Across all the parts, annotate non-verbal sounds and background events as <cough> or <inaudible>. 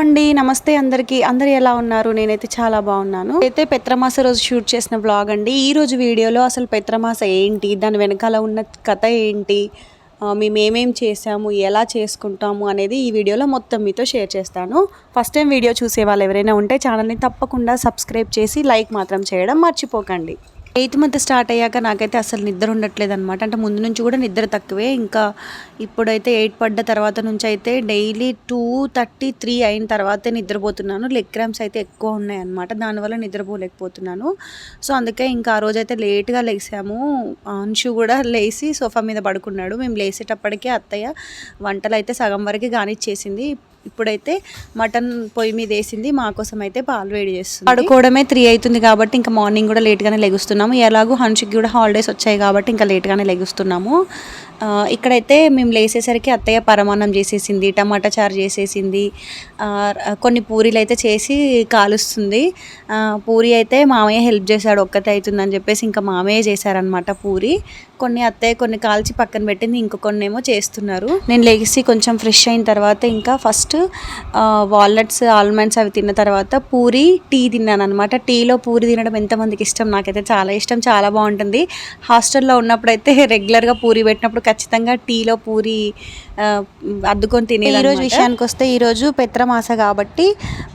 అండి నమస్తే అందరికీ. అందరు ఎలా ఉన్నారు? నేనైతే చాలా బాగున్నాను. అయితే పెత్రమాస రోజు షూట్ చేసిన బ్లాగ్ అండి. ఈ రోజు వీడియోలో అసలు పెత్రమాస ఏంటి? దాని వెనకాల ఉన్న కథ ఏంటి? మేము ఏమేం చేసాము ఎలా చేసుకుంటాము? అనేది ఈ వీడియోలో మొత్తం మీతో షేర్ చేస్తాను. ఫస్ట్ టైం వీడియో చూసే వాళ్ళు ఎవరైనా ఉంటే ఛానల్ని తప్పకుండా సబ్స్క్రైబ్ చేసి లైక్ మాత్రం చేయడం మర్చిపోకండి. ఎయిత్ మంత్ స్టార్ట్ అయ్యాక నాకైతే అసలు నిద్ర ఉండట్లేదు అనమాట అంటే ముందు నుంచి కూడా నిద్ర తక్కువే. ఇంకా ఇప్పుడైతే ఎయిట్ పడ్డ తర్వాత నుంచి అయితే డైలీ టూ థర్టీ త్రీ అయిన తర్వాతే నిద్రపోతున్నాను. లెగ్ క్రామ్స్ అయితే ఎక్కువ ఉన్నాయి అనమాట దానివల్ల నిద్రపోలేకపోతున్నాను. సో అందుకే ఇంకా ఆ రోజు అయితే లేట్గా లేసాము. అంశు కూడా లేచి సోఫా మీద పడుకున్నాడు. మేము లేసేటప్పటికే అత్తయ్య వంటలు అయితే సగం వరకు కానిచ్చేసింది ఇప్పుడైతే మటన్ పొయ్యి మీద వేసింది. మా కోసం అయితే పాలు వేడి చేస్తుంది. పడుకోవడమే త్రీ అవుతుంది కాబట్టి ఇంకా మార్నింగ్ కూడా లేట్గానే లెగుస్తున్నాము. ఎలాగో హన్షికి కూడా హాలిడేస్ వచ్చాయి కాబట్టి ఇంకా లేట్గానే లెగుస్తున్నాము. ఇక్కడైతే మేము లేసేసరికి అత్తయ్య పరమాన్నం చేసేసింది టమాటా చారు చేసేసింది కొన్ని పూరీలు అయితే చేసి కాలుస్తుంది. పూరి అయితే మామయ్య హెల్ప్ చేశాడు ఒక్కతే అవుతుందని చెప్పేసి ఇంకా మామయ్య చేశారనమాట పూరి. కొన్ని అత్తయ్య కొన్ని కాల్చి పక్కన పెట్టింది ఇంకో కొన్ని ఏమో చేస్తున్నారు. నేను లెగిసి కొంచెం ఫ్రెష్ అయిన తర్వాత ఇంకా ఫస్ట్ వాల్నట్స్ ఆల్మండ్స్ అవి తిన్న తర్వాత పూరి టీ తిన్నాను అనమాట టీలో పూరి తినడం ఎంతమందికి ఇష్టం? నాకైతే చాలా ఇష్టం చాలా బాగుంటుంది. హాస్టల్లో ఉన్నప్పుడైతే <laughs> రెగ్యులర్గా పూరి పెట్టినప్పుడు ఖచ్చితంగా టీలో పూరి అద్దుకొని తినే ఈ రోజు విషయానికి వస్తే ఈరోజు పెత్రమాస కాబట్టి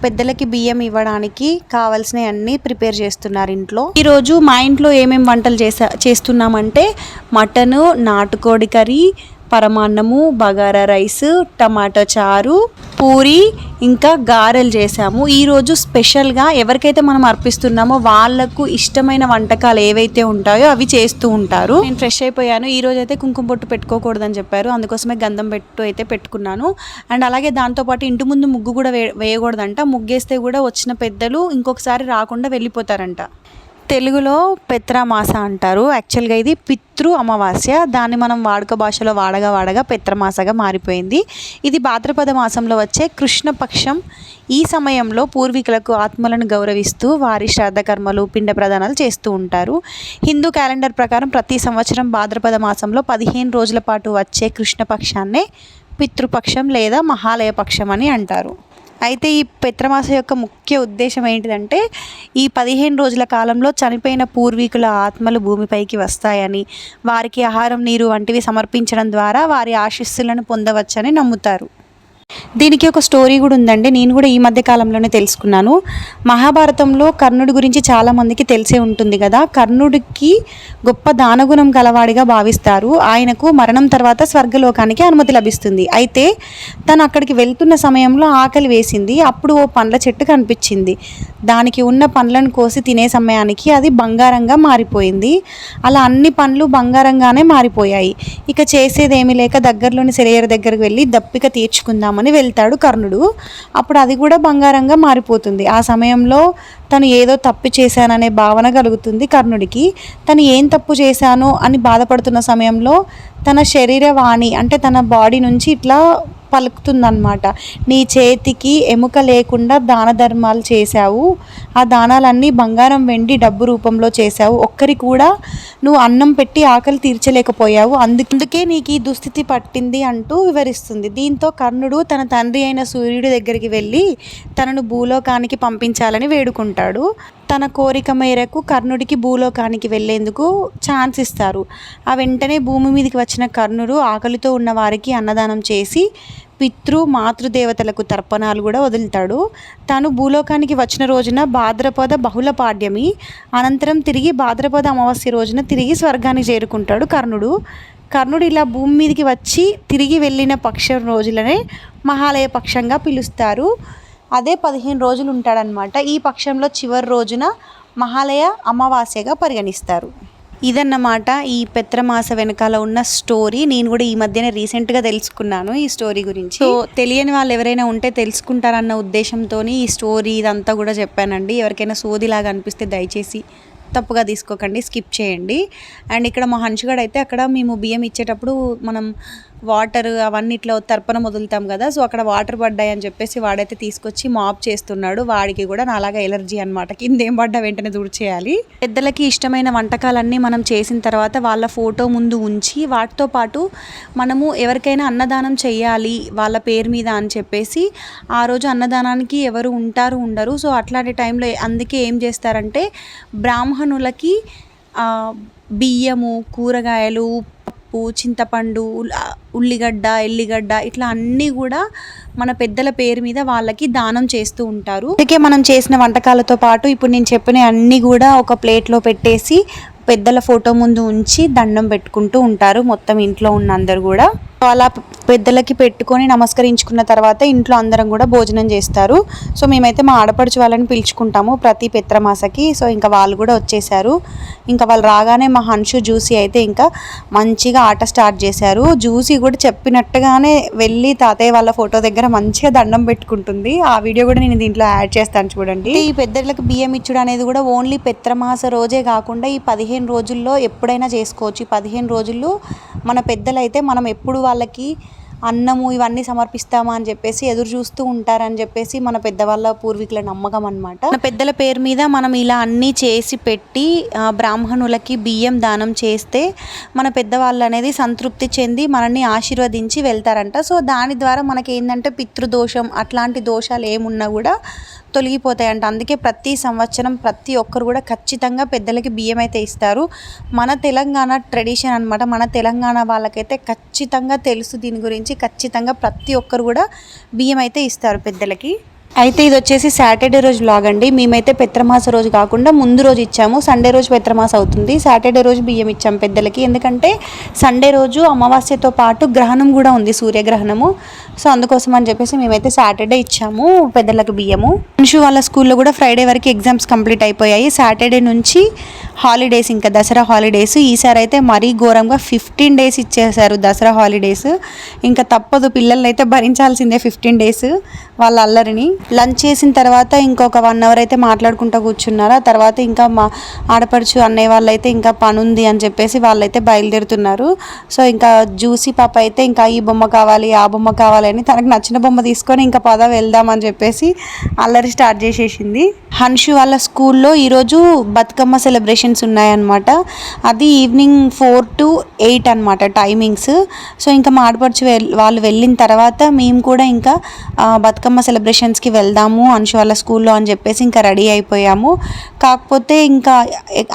పెద్దలకి బియ్యం ఇవ్వడానికి కావాల్సినవి అన్నీ ప్రిపేర్ చేస్తున్నారు ఇంట్లో. ఈరోజు మా ఇంట్లో ఏమేమి వంటలు చేసా చేస్తున్నామంటే మటను నాటుకోడి కర్రీ పరమాన్నము బగారా రైస్ టమాటో చారు పూరి ఇంకా గారెలు చేసాము. ఈరోజు స్పెషల్గా ఎవరికైతే మనం అర్పిస్తున్నామో వాళ్ళకు ఇష్టమైన వంటకాలు ఏవైతే ఉంటాయో అవి చేస్తూ ఉంటారు. నేను ఫ్రెష్ అయిపోయాను. ఈరోజు అయితే కుంకుమ పొట్టు పెట్టుకోకూడదని చెప్పారు. అందుకోసమే గంధం పెట్టు అయితే పెట్టుకున్నాను. అండ్ అలాగే దాంతోపాటు ఇంటి ముందు ముగ్గు కూడా వే వేయకూడదంట. ముగ్గేస్తే కూడా వచ్చిన పెద్దలు ఇంకొకసారి రాకుండా వెళ్ళిపోతారంట. తెలుగులో పెత్రమాస అంటారు. యాక్చువల్గా ఇది పితృ అమావాస్య. దాన్ని మనం వాడుక భాషలో వాడగా వాడగా పెత్రమాసగా మారిపోయింది. ఇది భాద్రపద మాసంలో వచ్చే కృష్ణపక్షం. ఈ సమయంలో పూర్వీకులకు ఆత్మలను గౌరవిస్తూ వారి శ్రాద్ధ కర్మలు పిండ ప్రదానాలు చేస్తూ ఉంటారు. హిందూ క్యాలెండర్ ప్రకారం ప్రతి సంవత్సరం భాద్రపద మాసంలో పదిహేను రోజుల పాటు వచ్చే కృష్ణపక్షాన్నే పితృపక్షం లేదా మహాలయ పక్షం అని అంటారు. అయితే ఈ పెత్రమాస యొక్క ముఖ్య ఉద్దేశం ఏంటిదంటే ఈ పదిహేను రోజుల కాలంలో చనిపోయిన పూర్వీకుల ఆత్మలు భూమిపైకి వస్తాయని వారికి ఆహారం నీరు వంటివి సమర్పించడం ద్వారా వారి ఆశీస్సులను పొందవచ్చని నమ్ముతారు. దీనికి ఒక స్టోరీ కూడా ఉందండి. నేను కూడా ఈ మధ్య కాలంలోనే తెలుసుకున్నాను. మహాభారతంలో కర్ణుడి గురించి చాలామందికి తెలిసే ఉంటుంది కదా. కర్ణుడికి గొప్ప దానగుణం గలవాడిగా భావిస్తారు. ఆయనకు మరణం తర్వాత స్వర్గలోకానికి అనుమతి లభిస్తుంది. అయితే తను అక్కడికి వెళ్తున్న సమయంలో ఆకలి వేసింది. అప్పుడు ఓ పండ్ల చెట్టు కనిపించింది. దానికి ఉన్న పండ్లను కోసి తినే సమయానికి అది బంగారంగా మారిపోయింది. అలా అన్ని పండ్లు బంగారంగానే మారిపోయాయి. ఇక చేసేదేమీ లేక దగ్గరలోని సెలయర్ దగ్గరికి వెళ్ళి దప్పిక తీర్చుకుందామని వెళ్తాడు కర్ణుడు. అప్పుడు అది కూడా బంగారంగా మారిపోతుంది. ఆ సమయంలో తను ఏదో తప్పు చేశాననే భావన కలుగుతుంది కర్ణుడికి. తను ఏం తప్పు చేశాను అని బాధపడుతున్న సమయంలో తన శరీర వాణి అంటే తన బాడీ నుంచి ఇట్లా పలుకుతుందన్నమాట. నీ చేతికి ఎముక లేకుండా దాన ధర్మాలు చేశావు. ఆ దానాలన్నీ బంగారం వెండి డబ్బు రూపంలో చేశావు. ఒక్కరి కూడా నువ్వు అన్నం పెట్టి ఆకలి తీర్చలేకపోయావు. అందుకే నీకు ఈ దుస్థితి పట్టింది అంటూ వివరిస్తుంది. దీంతో కర్ణుడు తన తండ్రి అయిన సూర్యుడి దగ్గరికి వెళ్ళి తనను భూలోకానికి పంపించాలని వేడుకుంటాడు. తన కోరిక మేరకు కర్ణుడికి భూలోకానికి వెళ్ళేందుకు ఛాన్స్ ఇస్తారు. ఆ వెంటనే భూమి మీదకి వచ్చిన కర్ణుడు ఆకలితో ఉన్న వారికి అన్నదానం చేసి పితృ మాతృదేవతలకు తర్పణాలు కూడా వదులుతాడు. తాను భూలోకానికి వచ్చిన రోజున భాద్రపద బహుళ పాడ్యమి అనంతరం తిరిగి భాద్రపద అమావాస్య రోజున తిరిగి స్వర్గానికి చేరుకుంటాడు కర్ణుడు. కర్ణుడు ఇలా భూమి మీదకి వచ్చి తిరిగి వెళ్ళిన పక్షం రోజులనే మహాలయ పక్షంగా పిలుస్తారు. అదే పదిహేను రోజులు ఉంటాడనమాట ఈ పక్షంలో చివరి రోజున మహాలయ అమావాస్యగా పరిగణిస్తారు. ఇదన్నమాట ఈ పెత్రమాస వెనకాల ఉన్న స్టోరీ. నేను కూడా ఈ మధ్యనే రీసెంట్గా తెలుసుకున్నాను ఈ స్టోరీ గురించి. సో తెలియని వాళ్ళు ఎవరైనా ఉంటే తెలుసుకుంటారన్న ఉద్దేశంతో ఈ స్టోరీ ఇదంతా కూడా చెప్పానండి. ఎవరికైనా సోదిలాగా అనిపిస్తే దయచేసి తప్పుగా తీసుకోకండి స్కిప్ చేయండి. అండ్ ఇక్కడ మా హన్షుగాడు అయితే అక్కడ మేము బియ్యం ఇచ్చేటప్పుడు మనం వాటర్ అవన్నిట్లో తర్పణ తర్పణం వదులుతాం కదా సో అక్కడ వాటర్ పడ్డాయి అని చెప్పేసి వాడైతే తీసుకొచ్చి మాప్ చేస్తున్నాడు. వాడికి కూడా నాలాగా ఎలర్జీ అనమాట కిందేం పడ్డా వెంటనే తుడిచేయాలి పెద్దలకి ఇష్టమైన వంటకాలన్నీ మనం చేసిన తర్వాత వాళ్ళ ఫోటో ముందు ఉంచి వాటితో పాటు మనము ఎవరికైనా అన్నదానం చేయాలి వాళ్ళ పేరు మీద అని చెప్పేసి ఆ రోజు అన్నదానానికి ఎవరు ఉంటారు ఉండరు. సో అట్లాంటి టైంలో అందుకే ఏం చేస్తారంటే బ్రాహ్మణులకి బియ్యము కూరగాయలు పప్పు చింతపండు ఉల్లిగడ్డ ఎల్లిగడ్డ ఇట్లా అన్నీ కూడా మన పెద్దల పేరు మీద వాళ్ళకి దానం చేస్తూ ఉంటారు. అందుకే మనం చేసిన వంటకాలతో పాటు ఇప్పుడు నేను చెప్పిన అన్నీ కూడా ఒక ప్లేట్లో పెట్టేసి పెద్దల ఫోటో ముందు ఉంచి దండం పెట్టుకుంటూ ఉంటారు మొత్తం ఇంట్లో ఉన్న అందరు కూడా. అలా పెద్దలకి పెట్టుకొని నమస్కరించుకున్న తర్వాత ఇంట్లో అందరం కూడా భోజనం చేస్తారు. సో మేమైతే మా ఆడపడుచు వాళ్ళని పిలుచుకుంటాము ప్రతి పెత్రమాసకి. సో ఇంకా వాళ్ళు కూడా వచ్చేసారు. ఇంకా వాళ్ళు రాగానే మా హన్షు జ్యూసీ అయితే ఇంకా మంచిగా ఆట స్టార్ట్ చేశారు. జ్యూసీ కూడా చెప్పినట్టుగానే వెళ్ళి తాతయ్య వాళ్ళ ఫోటో దగ్గర మంచిగా దండం పెట్టుకుంటుంది. ఆ వీడియో కూడా నేను దీంట్లో యాడ్ చేస్తాను చూడండి. ఈ పెద్దలకు బియ్యం ఇచ్చుడు అనేది కూడా ఓన్లీ పెత్రమాస రోజే కాకుండా ఈ పదిహేను రోజుల్లో ఎప్పుడైనా చేసుకోవచ్చు. ఈ పదిహేను రోజుల్లో మన పెద్దలైతే మనం ఎప్పుడు వాళ్ళకి అన్నము ఇవన్నీ సమర్పిస్తామా అని చెప్పేసి ఎదురు చూస్తూ ఉంటారని చెప్పేసి మన పెద్దవాళ్ళ పూర్వీకుల నమ్మకం అనమాట మన పెద్దల పేరు మీద మనం ఇలా అన్నీ చేసి పెట్టి బ్రాహ్మణులకి బియ్యం దానం చేస్తే మన పెద్దవాళ్ళు అనేది సంతృప్తి చెంది మనల్ని ఆశీర్వదించి వెళ్తారంట. సో దాని ద్వారా మనకి ఏంటంటే పితృదోషం అట్లాంటి దోషాలు ఏమున్నా కూడా తొలగిపోతాయంట. అందుకే ప్రతి సంవత్సరం ప్రతి ఒక్కరు కూడా ఖచ్చితంగా పెద్దలకి బియ్యం అయితే ఇస్తారు. మన తెలంగాణ ట్రెడిషన్ అనమాట మన తెలంగాణ వాళ్ళకైతే ఖచ్చితంగా తెలుసు దీని గురించి. ఖచ్చితంగా ప్రతి ఒక్కరు కూడా బియ్యం అయితే ఇస్తారు పెద్దలకి. అయితే ఇది వచ్చేసి సాటర్డే రోజు వ్లాగ్ అండి. మేమైతే పెత్రమాస రోజు కాకుండా ముందు రోజు ఇచ్చాము. సండే రోజు పెత్రమాస అవుతుంది. సాటర్డే రోజు బియ్యం ఇచ్చాము పెద్దలకి. ఎందుకంటే సండే రోజు అమావాస్యతో పాటు గ్రహణం కూడా ఉంది సూర్యగ్రహణము. సో అందుకోసం అని చెప్పేసి మేమైతే సాటర్డే ఇచ్చాము పెద్దలకు బియ్యము. మనిషి వాళ్ళ స్కూల్లో కూడా ఫ్రైడే వరకు ఎగ్జామ్స్ కంప్లీట్ అయిపోయాయి. సాటర్డే నుంచి హాలిడేస్ ఇంకా దసరా హాలిడేస్ ఈసారి అయితే మరీ ఘోరంగా ఫిఫ్టీన్ డేస్ ఇచ్చేసారు దసరా హాలిడేస్ ఇంకా తప్పదు పిల్లల్ని అయితే భరించాల్సిందే ఫిఫ్టీన్ డేస్ వాళ్ళ అల్లరిని. లంచ్ చేసిన తర్వాత ఇంకొక వన్ అవర్ అయితే మాట్లాడుకుంటూ కూర్చున్నారు? ఆ తర్వాత ఇంకా మా ఆడపడుచు అన్నయ్య వాళ్ళు అయితే ఇంకా పని ఉంది అని చెప్పేసి వాళ్ళైతే బయలుదేరుతున్నారు. సో ఇంకా జ్యూసీ పాప అయితే ఇంకా ఈ బొమ్మ కావాలి ఆ బొమ్మ కావాలని తనకు నచ్చిన బొమ్మ తీసుకొని ఇంకా పద వెళ్దామని చెప్పేసి అల్లరి స్టార్ట్ చేసేసింది. హన్షు వాళ్ళ స్కూల్లో ఈరోజు బతుకమ్మ సెలబ్రేషన్ సెషన్స్ ఉన్నాయన్నమాట. అది ఈవినింగ్ ఫోర్ టు ఎయిట్ అనమాట టైమింగ్స్ సో ఇంకా మాడపడుచు వెల్- వాళ్ళు వెళ్ళిన తర్వాత మేము కూడా ఇంకా బతుకమ్మ సెలబ్రేషన్స్కి వెళ్దాము అంశు వాళ్ళ స్కూల్లో అని చెప్పేసి ఇంకా రెడీ అయిపోయాము. కాకపోతే ఇంకా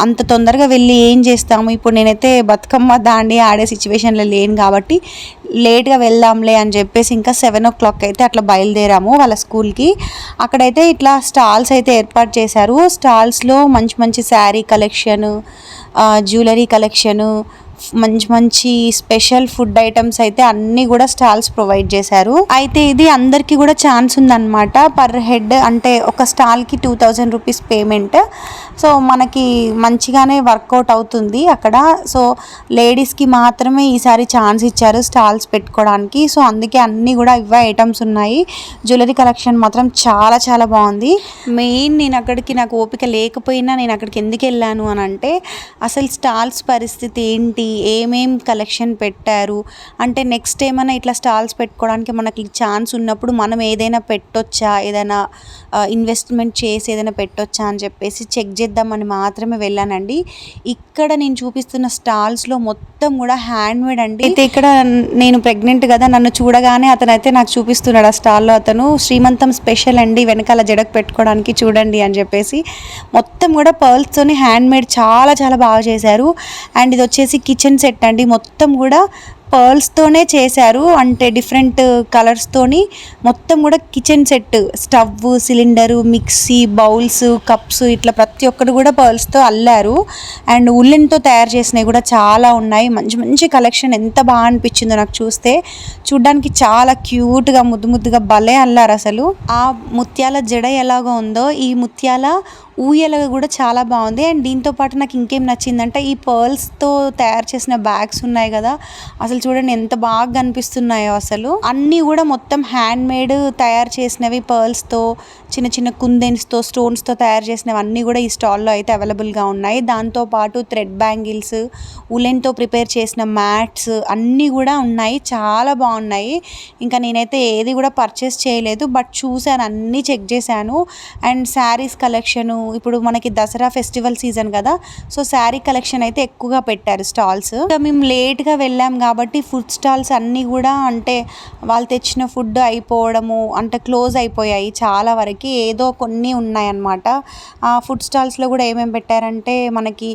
అంత తొందరగా వెళ్ళి ఏం చేస్తాము? ఇప్పుడు నేనైతే బతుకమ్మ దాండి ఆడే సిచ్యువేషన్లో లేను కాబట్టి లేట్గా వెళ్దాంలే అని చెప్పేసి ఇంకా సెవెన్ ఓ క్లాక్ అయితే అట్లా బయలుదేరాము వాళ్ళ స్కూల్కి. అక్కడైతే ఇట్లా స్టాల్స్ అయితే ఏర్పాటు చేశారు. స్టాల్స్లో మంచి మంచి sari collection collection jewellery collection మంచి మంచి స్పెషల్ ఫుడ్ ఐటమ్స్ అయితే అన్నీ కూడా స్టాల్స్ ప్రొవైడ్ చేశారు. అయితే ఇది అందరికీ కూడా ఛాన్స్ ఉందన్నమాట. పర్ హెడ్ అంటే ఒక స్టాల్కి two thousand rupees payment. So మనకి మంచిగానే వర్కౌట్ అవుతుంది అక్కడ. సో లేడీస్కి మాత్రమే ఈసారి ఛాన్స్ ఇచ్చారు స్టాల్స్ పెట్టుకోవడానికి సో అందుకే అన్నీ కూడా ఇవే ఐటమ్స్ ఉన్నాయి. జ్యువెలరీ కలెక్షన్ మాత్రం చాలా చాలా బాగుంది. మెయిన్ నేను అక్కడికి నాకు ఓపిక లేకపోయినా నేను అక్కడికి ఎందుకు వెళ్ళాను అని అంటే అసలు స్టాల్స్ పరిస్థితి ఏంటి? ఏమేం కలెక్షన్ పెట్టారు? అంటే నెక్స్ట్ ఏమైనా ఇట్లా స్టాల్స్ పెట్టుకోవడానికి మనకి ఛాన్స్ ఉన్నప్పుడు మనం ఏదైనా పెట్టొచ్చా? ఏదైనా ఇన్వెస్ట్మెంట్ చేసి ఏదైనా పెట్టొచ్చా అని చెప్పేసి చెక్ చేద్దామని మాత్రమే వెళ్ళానండి. ఇక్కడ నేను చూపిస్తున్న స్టాల్స్లో మొత్తం కూడా హ్యాండ్మేడ్ అండి. అయితే ఇక్కడ నేను ప్రెగ్నెంట్ కదా నన్ను చూడగానే అతను అయితే నాకు చూపిస్తున్నాడు ఆ స్టాల్లో అతను శ్రీమంతం స్పెషల్ అండి వెనకాల జడకు పెట్టుకోవడానికి చూడండి అని చెప్పేసి మొత్తం కూడా పర్ల్స్తోని హ్యాండ్మేడ్ చాలా చాలా బాగా చేశారు. అండ్ ఇది వచ్చేసి కిచెన్ సెట్ అండి. మొత్తం కూడా పర్ల్స్తోనే చేశారు. అంటే డిఫరెంట్ కలర్స్తోని మొత్తం కూడా kitchen set stove cylinder mixie bowls cups ఇట్లా ప్రతి ఒక్కటి కూడా పర్ల్స్తో అల్లారు. అండ్ ఉల్లెన్తో తయారు చేసినవి కూడా చాలా ఉన్నాయి. మంచి మంచి కలెక్షన్ ఎంత బాగా అనిపించిందో నాకు చూస్తే. చూడ్డానికి చాలా క్యూట్గా ముద్దు ముద్దుగా భలే అల్లారు అసలు. ఆ ముత్యాల జడ ఎలాగో ఉందో ఈ ముత్యాల ఊయల కూడా చాలా బాగుంది. అండ్ దీంతో పాటు నాకు ఇంకేం నచ్చిందంటే ఈ పర్ల్స్తో తయారు చేసిన బ్యాగ్స్ ఉన్నాయి కదా అసలు చూడండి ఎంత బాగా కనిపిస్తున్నాయో అసలు. అన్నీ కూడా మొత్తం హ్యాండ్ మేడ్ తయారు చేసినవి పర్ల్స్తో చిన్న చిన్న కుందెన్స్తో స్టోన్స్తో తయారు చేసినవి అన్నీ కూడా ఈ స్టాల్లో అయితే అవైలబుల్గా ఉన్నాయి. దాంతో పాటు థ్రెడ్ బ్యాంగిల్స్ ఉలెన్తో ప్రిపేర్ చేసిన మ్యాట్స్ అన్నీ కూడా ఉన్నాయి. చాలా బాగున్నాయి. ఇంకా నేనైతే ఏది కూడా పర్చేస్ చేయలేదు బట్ చూశాను అన్నీ చెక్ చేశాను. అండ్ శారీస్ కలెక్షను ఇప్పుడు మనకి దసరా ఫెస్టివల్ సీజన్ కదా సో శారీ కలెక్షన్ అయితే ఎక్కువగా పెట్టారు స్టాల్స్. ఇంకా మేము లేట్గా వెళ్ళాం కాబట్టి ఫుడ్ స్టాల్స్ అన్నీ కూడా అంటే వాళ్ళు తెచ్చిన ఫుడ్ అయిపోవడము అంటే క్లోజ్ అయిపోయాయి చాలా వరకు. ఏదో కొన్ని ఉన్నాయన్నమాట. ఆ ఫుడ్ స్టాల్స్లో కూడా ఏమేమి పెట్టారంటే మనకి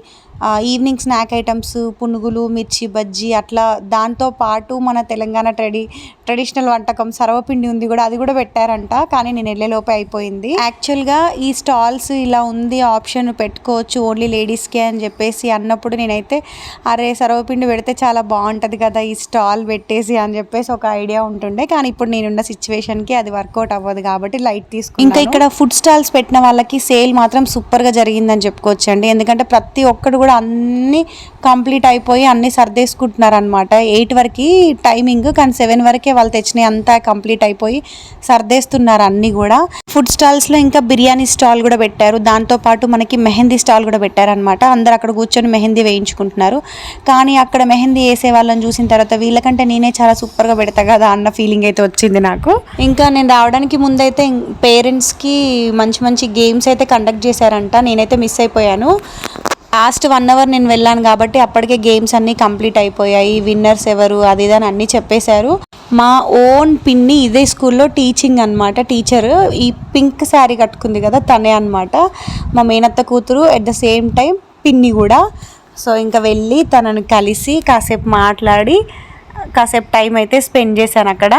ఈవినింగ్ స్నాక్ ఐటమ్స్ పునుగులు మిర్చి బజ్జీ అట్లా దాంతో పాటు మన తెలంగాణ ట్రెడి ట్రెడిషనల్ వంటకం సర్వపిండి ఉంది కూడా అది కూడా పెట్టారంట. కానీ నేను వెళ్ళేలోపే అయిపోయింది. యాక్చువల్గా ఈ స్టాల్స్ ఇలా ఉంది ఆప్షన్ పెట్టుకోవచ్చు ఓన్లీ లేడీస్కే అని చెప్పేసి అన్నప్పుడు నేనైతే అరే సర్వపిండి పెడితే చాలా బాగుంటుంది కదా ఈ స్టాల్ పెట్టేసి అని చెప్పేసి ఒక ఐడియా ఉంటుండే. కానీ ఇప్పుడు నేనున్న సిచ్యువేషన్కి అది వర్కౌట్ అవ్వదు కాబట్టి లైట్ తీసుకుని ఇంకా ఇక్కడ ఫుడ్ స్టాల్స్ పెట్టిన వాళ్ళకి సేల్ మాత్రం సూపర్గా జరిగిందని చెప్పుకోవచ్చు అండి ఎందుకంటే ప్రతి ఒక్కడు కూడా అన్నీ కంప్లీట్ అయిపోయి అన్నీ సర్దేసుకుంటున్నారు అనమాట ఎయిట్ వరకు టైమింగ్ కానీ సెవెన్ వరకే వాళ్ళు తెచ్చినాయి అంతా కంప్లీట్ అయిపోయి సర్దేస్తున్నారు అన్నీ కూడా. ఫుడ్ స్టాల్స్లో ఇంకా బిర్యానీ స్టాల్ కూడా పెట్టారు. దాంతోపాటు మనకి మెహందీ స్టాల్ కూడా పెట్టారనమాట అందరు అక్కడ కూర్చొని మెహందీ వేయించుకుంటున్నారు. కానీ అక్కడ మెహందీ వేసే వాళ్ళని చూసిన తర్వాత వీళ్ళకంటే నేనే చాలా సూపర్గా పెడతా కదా అన్న ఫీలింగ్ అయితే వచ్చింది నాకు. ఇంకా నేను రావడానికి ముందైతే పేరెంట్స్కి మంచి మంచి గేమ్స్ అయితే కండక్ట్ చేశారంట. నేనైతే మిస్ అయిపోయాను. లాస్ట్ వన్ అవర్ నేను వెళ్ళాను కాబట్టి అప్పటికే గేమ్స్ అన్నీ కంప్లీట్ అయిపోయాయి. విన్నర్స్ ఎవరు అది ఇది అని అన్నీ చెప్పేశారు. మా ఓన్ పిన్ని ఇదే స్కూల్లో టీచింగ్ అనమాట టీచర్ ఈ పింక్ శారీ కట్టుకుంది కదా తనే అనమాట మా మేనత్త కూతురు ఎట్ ద సేమ్ టైం పిన్ని కూడా. సో ఇంకా వెళ్ళి తనను కలిసి కాసేపు మాట్లాడి కాసేపు టైం అయితే స్పెండ్ చేశాను అక్కడ.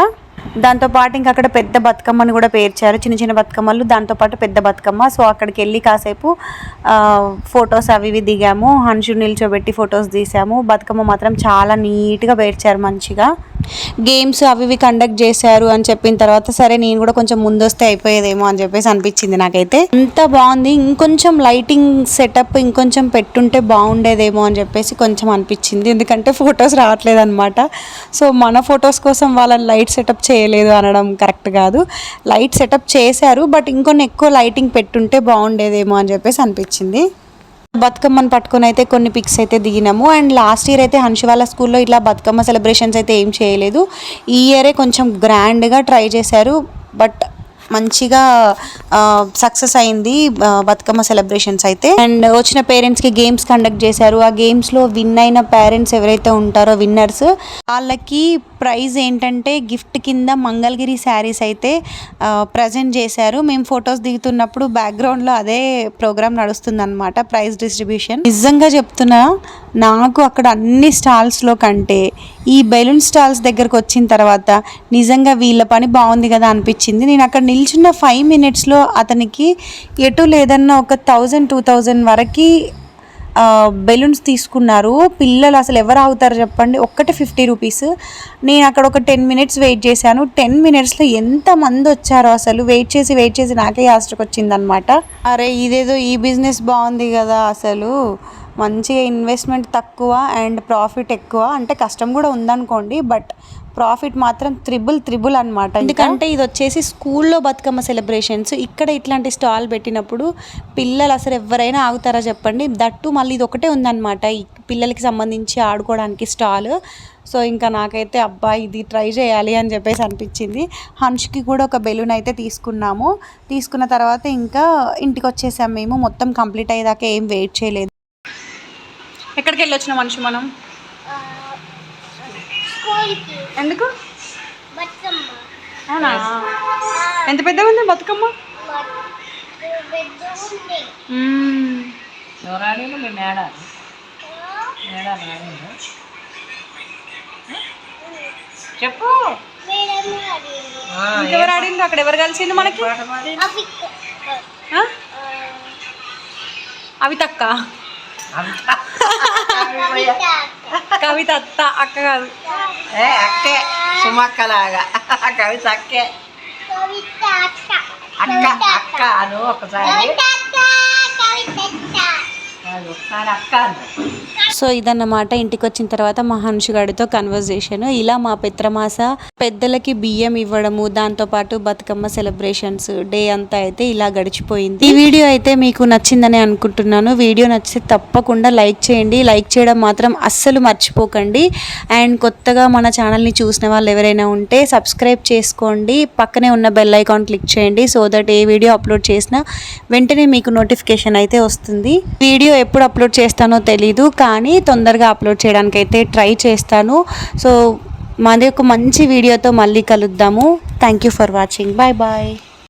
దాంతోపాటు ఇంకా అక్కడ పెద్ద బతుకమ్మని కూడా పేర్చారు. చిన్న చిన్న బతుకమ్మలు దాంతోపాటు పెద్ద బతుకమ్మ. సో అక్కడికి వెళ్ళి కాసేపు ఫొటోస్ అవి ఇవి దిగాము. హన్షు నిల్చోబెట్టి ఫొటోస్ తీసాము. బతుకమ్మ మాత్రం చాలా నీట్గా పేర్చారు మంచిగా. గేమ్స్ అవి ఇవి కండక్ట్ చేశారు అని చెప్పిన తర్వాత సరే నేను కూడా కొంచెం ముందొస్తే అయిపోయేదేమో అని చెప్పేసి అనిపించింది నాకైతే. అంత బాగుంది. ఇంకొంచెం లైటింగ్ సెటప్ ఇంకొంచెం పెట్టుంటే బాగుండేదేమో అని చెప్పేసి కొంచెం అనిపించింది. ఎందుకంటే ఫొటోస్ రావట్లేదు అనమాట సో మన ఫొటోస్ కోసం వాళ్ళని లైట్ సెటప్ చేయలేదు అనడం కరెక్ట్ కాదు. లైట్ సెటప్ చేశారు బట్ ఇంకొన్ని ఎక్కువ లైటింగ్ పెట్టుంటే బాగుండేదేమో అని చెప్పేసి అనిపించింది. బతుకమ్మను పట్టుకొని అయితే కొన్ని పిక్స్ అయితే దిగినాము. అండ్ లాస్ట్ ఇయర్ అయితే హన్షివాల స్కూల్లో ఇట్లా బతుకమ్మ సెలబ్రేషన్స్ అయితే ఏం చేయలేదు. ఈ ఇయరే కొంచెం గ్రాండ్గా ట్రై చేశారు బట్ మంచిగా సక్సెస్ అయింది బతుకమ్మ సెలబ్రేషన్స్ అయితే. అండ్ వచ్చిన పేరెంట్స్కి గేమ్స్ కండక్ట్ చేశారు. ఆ గేమ్స్లో విన్ అయిన పేరెంట్స్ ఎవరైతే ఉంటారో విన్నర్స్ వాళ్ళకి ప్రైజ్ ఏంటంటే గిఫ్ట్ కింద మంగళగిరి శారీస్ అయితే ప్రజెంట్ చేశారు. మేము ఫొటోస్ దిగుతున్నప్పుడు బ్యాక్గ్రౌండ్లో అదే ప్రోగ్రామ్ నడుస్తుందన్నమాట ప్రైజ్ డిస్ట్రిబ్యూషన్ నిజంగా చెప్తున్నా నాకు అక్కడ అన్ని స్టాల్స్లో కంటే ఈ బెలూన్ స్టాల్స్ దగ్గరకు వచ్చిన తర్వాత నిజంగా వీళ్ళ పని బాగుంది కదా అనిపించింది. నేను అక్కడ నిల్చున్న ఫైవ్ మినిట్స్లో అతనికి ఎటు లేదన్నా ఒక థౌజండ్ టూ థౌజండ్ వరకు బెలూన్స్ తీసుకున్నారు. పిల్లలు అసలు ఎవరు ఆగుతారు చెప్పండి? ఒక్కటి ఫిఫ్టీ రూపీస్. నేను అక్కడ ఒక టెన్ మినిట్స్ వెయిట్ చేశాను. టెన్ మినిట్స్లో ఎంతమంది వచ్చారో అసలు? వెయిట్ చేసి వెయిట్ చేసి నాకే యాస్ట్కి వచ్చిందనమాట అరే ఇదేదో ఈ బిజినెస్ బాగుంది కదా అసలు. మంచిగా ఇన్వెస్ట్మెంట్ తక్కువ అండ్ ప్రాఫిట్ ఎక్కువ. అంటే కష్టం కూడా ఉందనుకోండి బట్ ప్రాఫిట్ మాత్రం త్రిబుల్ త్రిబుల్ అనమాట ఎందుకంటే ఇది వచ్చేసి స్కూల్లో బతుకమ్మ సెలబ్రేషన్స్. ఇక్కడ ఇట్లాంటి స్టాల్ పెట్టినప్పుడు పిల్లలు అసలు ఎవరైనా ఆగుతారా చెప్పండి. దట్టు మళ్ళీ ఇది ఒకటే ఉందన్నమాట. ఈ పిల్లలకి సంబంధించి ఆడుకోవడానికి స్టాల్. సో ఇంకా నాకైతే అబ్బా ఇది ట్రై చేయాలి అని చెప్పేసి అనిపించింది. హన్ష్కి కూడా ఒక బెలూన్ అయితే తీసుకున్నాము. తీసుకున్న తర్వాత ఇంకా ఇంటికి వచ్చేసాం మేము. మొత్తం కంప్లీట్ అయ్యేదాకా ఏం వెయిట్ చేయలేదు. ఎక్కడికి వెళ్ళి వచ్చిన మనిషి మనం? ఎందుకు? బతుకమ్మ. అవునా? ఎంత ఉంది బతుకమ్మ? పెద్ద ఉంది. ఎవరాడీలు మీ మేడ మేడ రాడిండు చెప్పు. మేడం అది ఆ, ఇంకెవరు ఆడిండ్రు? అక్కడ ఎవరు కలిసిండు మనకి? అవి తక్క అంతా maya. Kawita ta akka. Eh, ake, Sumakala kalaga. Kawita akke. Lah, <laughs> kawita akka. Akka, akka, anu, akka saya. Kawita akka, kawita akka. Aduh, sarakan. So ఇదన్నమాట ఇంటికి వచ్చిన తర్వాత మహానుషి గారితో కన్వర్జేషన్ ఇలా మా పిత్రమాస పెద్దలకి బియ్యం ఇవ్వడము దాంతో పాటు బతుకమ్మ సెలబ్రేషన్స్ డే అంతా అయితే ఇలా గడిచిపోయింది. ఈ వీడియో అయితే మీకు నచ్చిందని అనుకుంటున్నాను. వీడియో నచ్చితే తప్పకుండా లైక్ చేయండి. లైక్ చేయడం మాత్రం అస్సలు మర్చిపోకండి. అండ్ కొత్తగా మన ఛానల్ని చూసిన వాళ్ళు ఎవరైనా ఉంటే సబ్స్క్రైబ్ చేసుకోండి. పక్కనే ఉన్న బెల్ ఐకాన్ క్లిక్ చేయండి సో దట్ ఏ వీడియో అప్లోడ్ చేసినా వెంటనే మీకు నోటిఫికేషన్ అయితే వస్తుంది. వీడియో ఎప్పుడు అప్లోడ్ చేస్తానో తెలీదు కానీ తొందరగా అప్లోడ్ చేయడానికి అయితే ట్రై చేస్తాను. సో మాది ఒక మంచి వీడియోతో మళ్ళీ కలుద్దాము. Thank you for watching bye bye